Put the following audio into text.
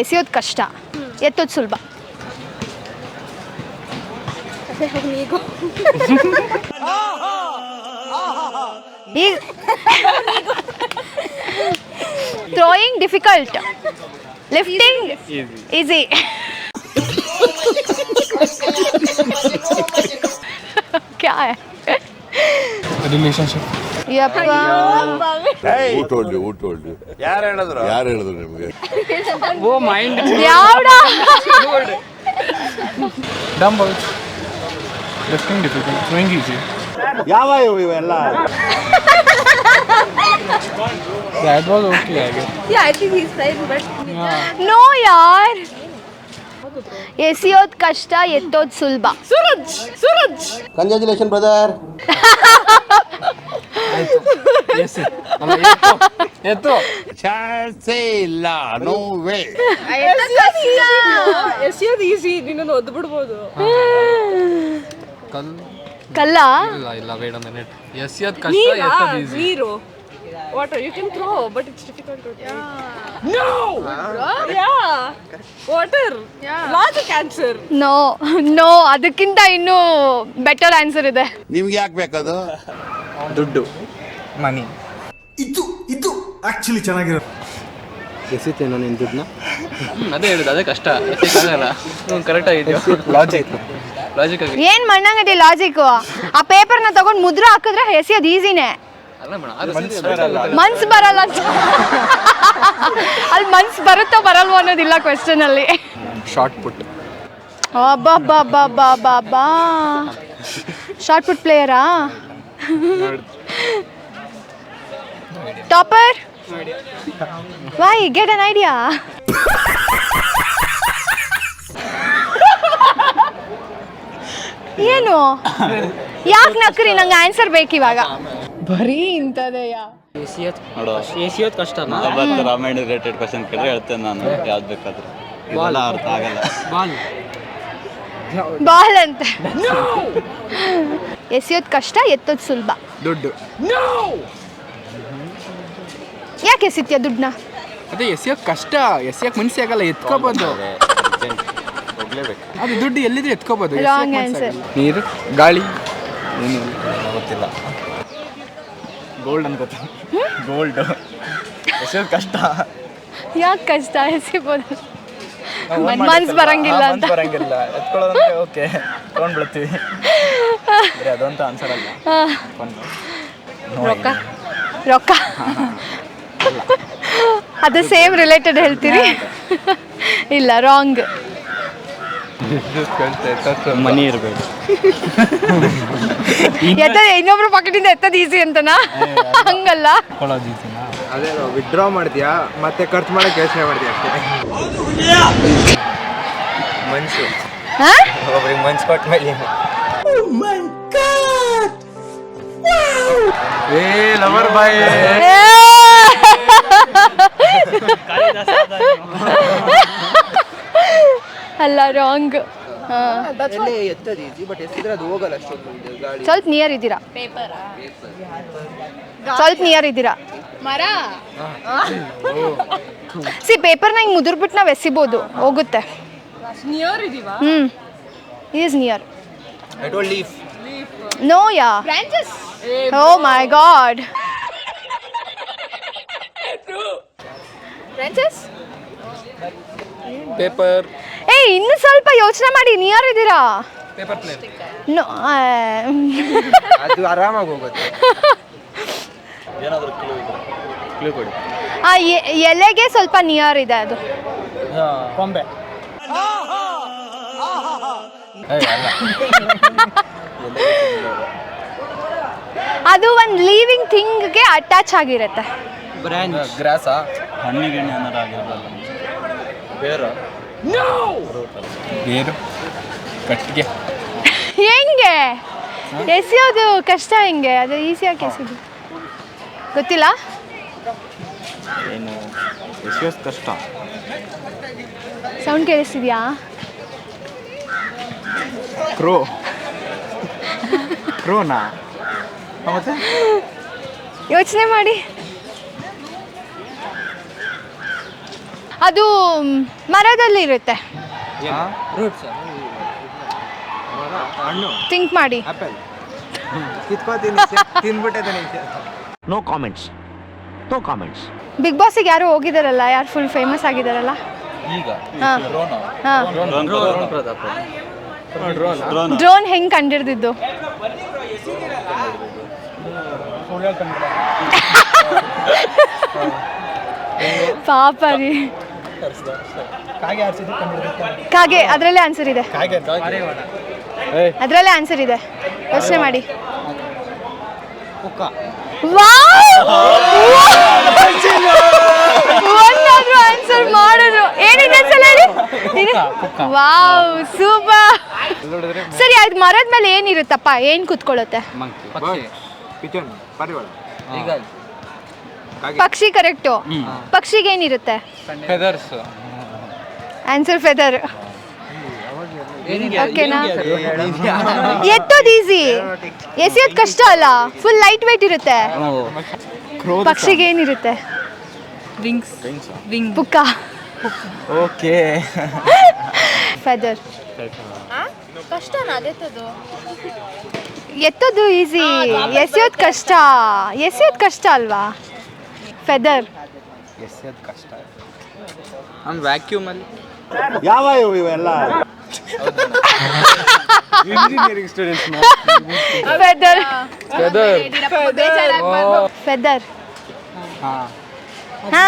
ಎಸೆಯೋದು ಕಷ್ಟ ಎತ್ತೋದು ಸುಲಭ ಈಗ ಥ್ರೋಯಿಂಗ್ ಡಿಫಿಕಲ್ಟ್ ಲಿಫ್ಟಿಂಗ್ ಈಸಿ क्या है ರಿಲೇಶನ್ಶಿಪ್ ಯಪ್ಪ. ಊಟೋಲ್ಡಿ ಊಟೋಲ್ಡಿ ಯಾರು ಹೇಳಿದ್ರು? ಯಾರು ಹೇಳಿದ್ರು ನಿಮ್ಗೆ? Oh mind ಯಾವ್ಡ? Dumbbells lifting difficult swing easy ಯಾವ ಇವು ಇವೆಲ್ಲ? ದ್ಯಾಟ್ ವಾಸ್ ಓಕೆ ಹಾಗೆ Yeah, I think he's fine, but no ಯಾರ್ ಎಸೆಯೋದು ಕಷ್ಟ ಎತ್ತೋದು ಸುಲಭ. Suraj, Suraj. Congratulation brother yes ಅಲ್ಲ ಎತ್ತು ಎತ್ತು. ಚಾನ್ಸೇ ಇಲ್ಲ ನೋ ವೇ ಎಸೆಯೋದು ಈಸಿ ನಿನ್ನನ್ನು ಒದ್ದು ಬಿಡ್ಬೋದು. ಕಲ್ ಕಲ್ಲ? ಇಲ್ಲ ಇಲ್ಲ ವೇಟ್ ಅ ಮಿನಿಟ್ ಎಸ್ ಕಷ್ಟ ನೀರಾ ಎತ್ತದ ಈಸಿ ನೀರು? Water you can throw but it's difficult no yeah water logic answer no no ಅದಕ್ಕಿಂತ ಇನ್ನೂ ಬೆಟರ್ ಆನ್ಸರ್ ಇದೆ. ನಿಮ್ಗೆ ಯಾಕೆ ಬೇಕದು? ದುಡ್ಡು. ಮನಿ ಇದು ಇದು ಆಕ್ಚುಲಿ ಚೆನ್ನಾಗಿರೋದು ಎಸಿತೆ ನಾನು ದುಡ್ಡನ್ನ? ಅದೇ ಹೇಳಿದ ಅದೇ ಕಷ್ಟ. ಎತ್ತಕ್ಕಾಗಲ್ಲ ಹ್ಞೂ ಕರೆಕ್ಟ್ ಆಗಿದ್ಯೋ? ಲಾಜಿಕ್ ಲಾಜಿಕ್ ಆಗಿ. ಏನು ಮಣ್ಣಂಗಡಿ ಲಾಜಿಕ್ ಆ ಪೇಪರ್ನ ತಗೊಂಡ್ ಮುದ್ರ ಹಾಕಿದ್ರೆ ಎಸಿಯೋದು ಈಸಿನೇ ಅಲ್ಲ ಮೇಡಮ್ ಮನ್ಸ್ ಬರಲ್ಲ. ಅಲ್ಲಿ ಮನ್ಸ್ ಬರುತ್ತೋ ಬರಲ್ವೋ ಅನ್ನೋದಿಲ್ಲ ಕ್ವೆಶ್ಚನ್ ಅಲ್ಲಿ. ಶಾರ್ಟ್ ಪುಟ್ ಅಬ್ಬಬ್ಬಬ್ಬಬ್ಬಬ್ಬಾ shot put ಪ್ಲೇಯರಾ topper why get an idea ಏನು? ಯಾಕೆ ನಕ್ರಿ? ನಂಗೆ ಆನ್ಸರ್ ಬೇಕು ಇವಾಗ. ಬರೀ ಇಂಥದೆಯಾ? ಎಸಿಯೋದು ಕಷ್ಟನಾ ಬರ್ತಾರೆ ರಾಮಾಯಣ ರಿಲೇಟೆಡ್ ಕ್ವಶನ್ ಕೇಳಿದ್ರೆ ಹೇಳ್ತೇನೆ ನಾನು. ಯಾವ್ದು ಬೇಕಾದ್ರೆ. ಇದೆಲ್ಲ ಅರ್ಥ ಆಗಲ್ಲ. ಬಾಲ್. ಬಾಲ್ ಅಂತ. ಎಸೆಯೋದು ಕಷ್ಟ ಎತ್ತೋದು ಸುಲಭ. ದುಡ್ಡು. ಯಾಕೆ ಎಸಿತ್ಯ ದುಡ್ಡನ್ನ? ಅದೇ ಎಸಿಯೋ ಕಷ್ಟ ಎಸೆಯಕ್ ಮನ್ಸಿ ಆಗಲ್ಲ ಎತ್ಕೋಬೋದು. ಅದು ದುಡ್ಡು ಎಲ್ಲಿದ್ರೆ ಎತ್ಕೋಬೋದು Wrong ಆನ್ಸರ್ ನೀರು ಗಾಳಿ ಏನು ಗೊತ್ತಿಲ್ಲ. ಗೋಲ್ಡ್ ಅನ್ಕೋತ ಗೋಲ್ಡ್ ಎಸಿಯೋ ಕಷ್ಟ. ಯಾಕೆ ಕಷ್ಟ? ಎಸಿಬೋದು. ಮನ್ಸು ಬರಂಗಿಲ್ಲ ಅಂತ. ಬರಂಗಿಲ್ಲ. ಎತ್ಕೊಳ್ಳೋದಂದ್ರೆ ಓಕೆ. ತೊಗೊಂಡ್ಬಿಡ್ತೀವಿ ಅದಂತ ಆನ್ಸರ್ ಅಲ್ಲ. ರೊಕ್ಕ? ರೊಕ್ಕ? ಅದು ಸೇಮ್ ರಿಲೇಟೆಡ್ ಹೇಳ್ತೀರಿ? ಇಲ್ಲ ರಾಂಗ್ ಮನಿ ಇರಬೇಕು. ಎತ್ತ ಇನ್ನೊಬ್ರು ಪಾಕೆಟಿಂದ ಎತ್ತದ ಈಸಿ ಅಂತನಾ? ಹಂಗಲ್ಲ. ಅದೇ ವಿಡ್ರಾ ಮಾಡ್ತೀಯಾ? ಮತ್ತೆ ಖರ್ಚು ಮಾಡಕ್ಕೆ ಯೋಚನೆ ಮಾಡ್ತೀಯ ಅಷ್ಟೇ? ಮನ್ಸು? ಒಬ್ರಿಗೆ ಮನ್ಸು ಕೊಟ್ಟ ಮೇಲೆ ಏ ಲವರ್ ಬಾಯ್. ಏ! ಅಲ್ಲ ರಾಂಗ್ ಎತ್ತದ ಈಸಿ ಬಟ್ ಎತ್ತಿದ್ರೆ ಅದು ಹೋಗಲ್ಲ ಅಷ್ಟೊಂದು ಗಾಳಿ. ಸ್ವಲ್ಪ ನಿಯರ್ ಇದ್ದೀರಾ? ಸ್ವಲ್ಪ ನಿಯರ್ ಇದ್ದೀರಾ? ಮರ? ಸಿ ಪೇಪರ್ನ ಹಿಂಗೆ ಮುದುರ್ಬಿಟ್ಟು ನಾವು ಎಸಿಬೋದು ಹೋಗುತ್ತೆ. ನಿಯರ್ ಇದೀವಾ? ಹ್ಮ್. Is near I know yeah oh my god Francis paper ಏ ಇನ್ನು ಸ್ವಲ್ಪ ಯೋಚನೆ ಮಾಡಿ ನಿಯರ್ ಇದ್ದೀರಾ? ಪೇಪರ್ ಪ್ಲೇಟ್ ನೋ ಅದು ಆರಾಮಾಗಿ ಹೋಗುತ್ತೆ. ಏನಾದರೂ ಕ್ಲೂ ಇದೆ ಕ್ಲೂ ಕೊಡಿ. ಆ ಎ- ಎಲೆಗೆ ಸ್ವಲ್ಪ ನಿಯರ್ ಇದೆ ಅದು. ಕೊಂಬೆ. ಅದು ಒಂದು ಲೀವಿಂಗ್ ಥಿಂಗ್ಗೆ ಅಟ್ಯಾಚ್ ಆಗಿರುತ್ತೆ. ಗ್ರಾಸ ಹಣ್ಣಿಗೆ ಅನ್ನೋದಾಗಿರ್ಬೋದು ಬೇರ? ಬೇರು? ಕಟ್ಟಿಗೆ. ಹೆಂಗೆ? ಎಸೆಯೋದು ಕಷ್ಟ ಹೆಂಗೆ? ಅದು ಈಸಿಯಾಗಿ ಎಸೆಯೋದು ಗೊತ್ತಿಲ್ಲ? ಏನು ಎಸೆಯೋದು ಕಷ್ಟ. ಸೌಂಡ್ ಕೇಳಿಸ್ತಿದ್ಯಾ? ಕ್ರೋ ಕ್ರೋನಾ ಮತ್ತೆ? ಯೋಚನೆ ಮಾಡಿ. ಅದು ಮರದಲ್ಲಿ ಇರುತ್ತೆ. ರೂಟ್ಸ್ ಹಣ್ಣು. ಥಿಂಕ್ ಮಾಡಿ. Apple no comments no comments big ಬಾಸಿಗೆ ಯಾರು ಹೋಗಿದಾರಲ್ಲ ಯಾರು ಫುಲ್ ಫೇಮಸ್ ಆಗಿದಾರಲ್ಲ? ಈಗ? ಹಾಂ. ಡ್ರೋನ್ ಹಾಂ. ಡ್ರೋನ್ ಪ್ರತಾಪ್ ಡ್ರೋನ್ ಡ್ರೋನ್ ಹೆಂಗ್ ಕಂಡಿಡ್ದಿದ್ದು? ಪಾಪ ರೀ. ಕಾಗೆ ಅದರಲ್ಲೇ ಆನ್ಸರ್ ಇದೆ. ಕಾಗೆ ಅದರಲ್ಲೇ ಆನ್ಸರ್ ಇದೆ. ಯೋಚನೆ ಮಾಡಿ. ಕುಕ್ಕ. ಒಂದಾದ್ರೂ ಆನ್ಸರ್ ಮಾಡಿದ್ರು ಏನಿದೆ ಸಲ ಹೇಳಿ. ವಾವ್ ಸೂಪರ್ ಸರಿ ಆಯ್ತು. ಮರದ ಮೇಲೆ ಏನಿರುತ್ತಪ್ಪ? ಏನ್ ಕುತ್ಕೊಳ್ಳುತ್ತೆ? ಪಕ್ಷಿ. ಪಿಚನ್ ಪರಿವಾಳ. ಈಗ ಪಕ್ಷಿ ಕರೆಕ್ಟು. ಪಕ್ಷಿಗೆ ಏನಿರುತ್ತೆ? ಫೆದರ್ಸ್ ಆನ್ಸರ್ ಫೆದರ್ ಓಕೆನಾ ಎತ್ತೋದು ಈಸಿ ಎಸೆಯೋದು ಕಷ್ಟ ಅಲ್ಲ. ಫುಲ್ ಲೈಟ್ ವೈಟ್ ಇರುತ್ತೆ ಪಕ್ಷಿಗೆ ಏನಿರುತ್ತೆ? ವಿಂಗ್ಸ್ ವಿಂಗ್ ಪುಕ್ಕ. ಓಕೆ ಫೆದರ್ ಎತ್ತೋದು ಈಸಿ ಎಸೆಯೋದು ಕಷ್ಟ. ಎಸೆಯೋದು ಕಷ್ಟ ಅಲ್ವಾ? ಫೆದರ್ ಎಸೆಯೋದು ಕಷ್ಟ ನಮ್ಮ ವ್ಯಾಕ್ಯೂಮ್ ಅಲ್ಲಿ. ಯಾವ ಇವೆಲ್ಲ? Engineering students feather feather feather ಹಾ. ಹಾ.